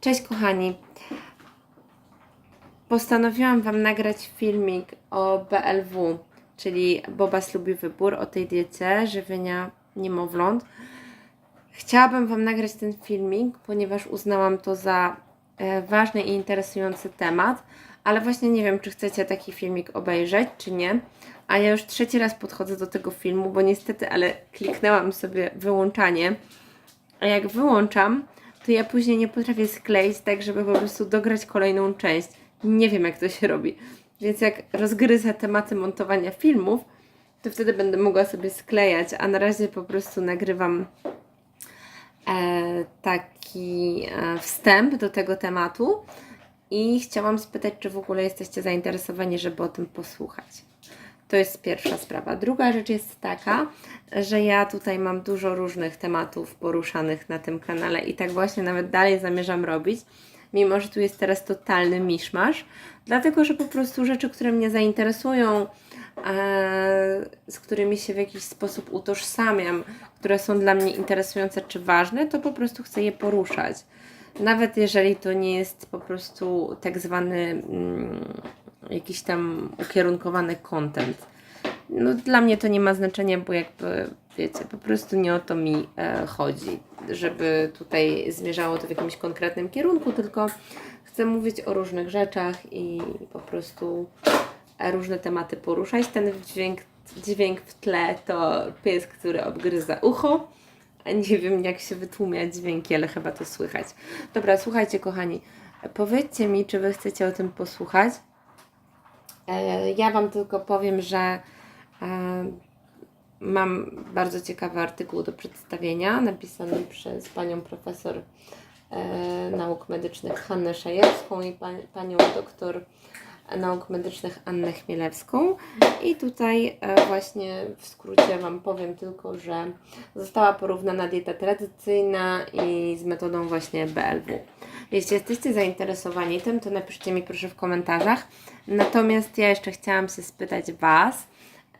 Cześć kochani. Postanowiłam Wam nagrać filmik o BLW, czyli Bobas lubi wybór, o tej diecie żywienia niemowląt. Chciałabym Wam nagrać ten filmik, ponieważ uznałam to za e, ważny i interesujący temat, ale właśnie nie wiem, czy chcecie taki filmik obejrzeć, czy nie. A ja już trzeci raz podchodzę do tego filmu, bo niestety, ale kliknęłam sobie wyłączanie. A jak wyłączam, to ja później nie potrafię skleić tak, żeby po prostu dograć kolejną część. Nie wiem, jak to się robi. Więc jak rozgryzę tematy montowania filmów, to wtedy będę mogła sobie sklejać, a na razie po prostu nagrywam e, taki e, wstęp do tego tematu i chciałam spytać, czy w ogóle jesteście zainteresowani, żeby o tym posłuchać. To jest pierwsza sprawa. Druga rzecz jest taka, że ja tutaj mam dużo różnych tematów poruszanych na tym kanale i tak właśnie nawet dalej zamierzam robić, mimo że tu jest teraz totalny miszmasz, dlatego że po prostu rzeczy, które mnie zainteresują, e, z którymi się w jakiś sposób utożsamiam, które są dla mnie interesujące czy ważne, to po prostu chcę je poruszać. Nawet jeżeli to nie jest po prostu tak zwany mm, jakiś tam ukierunkowany content. No, dla mnie to nie ma znaczenia, bo jakby, wiecie, po prostu nie o to mi e, chodzi, żeby tutaj zmierzało to w jakimś konkretnym kierunku, tylko chcę mówić o różnych rzeczach i po prostu e, różne tematy poruszać. Ten dźwięk, dźwięk w tle to pies, który obgryza ucho. Nie wiem, jak się wytłumia dźwięki, ale chyba to słychać. Dobra, słuchajcie, kochani, powiedzcie mi, czy wy chcecie o tym posłuchać. E, Ja Wam tylko powiem, że e, mam bardzo ciekawy artykuł do przedstawienia, napisany przez panią profesor e, nauk medycznych Hannę Szajewską i pa, panią doktor nauk medycznych Annę Chmielewską. I tutaj e, właśnie w skrócie Wam powiem tylko, że została porównana dieta tradycyjna i z metodą właśnie BLW. Jeśli jesteście zainteresowani tym, to napiszcie mi proszę w komentarzach. Natomiast ja jeszcze chciałam się spytać Was,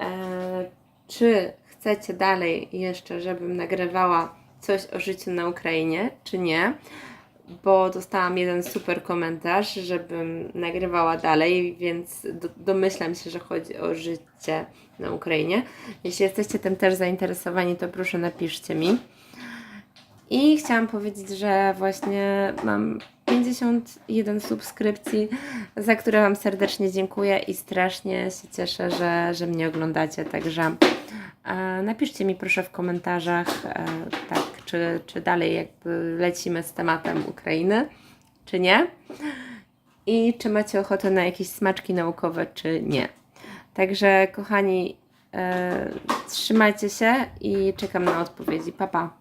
e, czy chcecie dalej jeszcze, żebym nagrywała coś o życiu na Ukrainie, czy nie? Bo dostałam jeden super komentarz, żebym nagrywała dalej, więc do, domyślam się, że chodzi o życie na Ukrainie. Jeśli jesteście tym też zainteresowani, to proszę napiszcie mi. I chciałam powiedzieć, że właśnie mam 51 subskrypcji, za które Wam serdecznie dziękuję i strasznie się cieszę, że, że mnie oglądacie. Także e, napiszcie mi proszę w komentarzach, e, tak, czy, czy dalej jakby lecimy z tematem Ukrainy, czy nie. I czy macie ochotę na jakieś smaczki naukowe, czy nie. Także kochani, e, trzymajcie się i czekam na odpowiedzi. Pa, pa.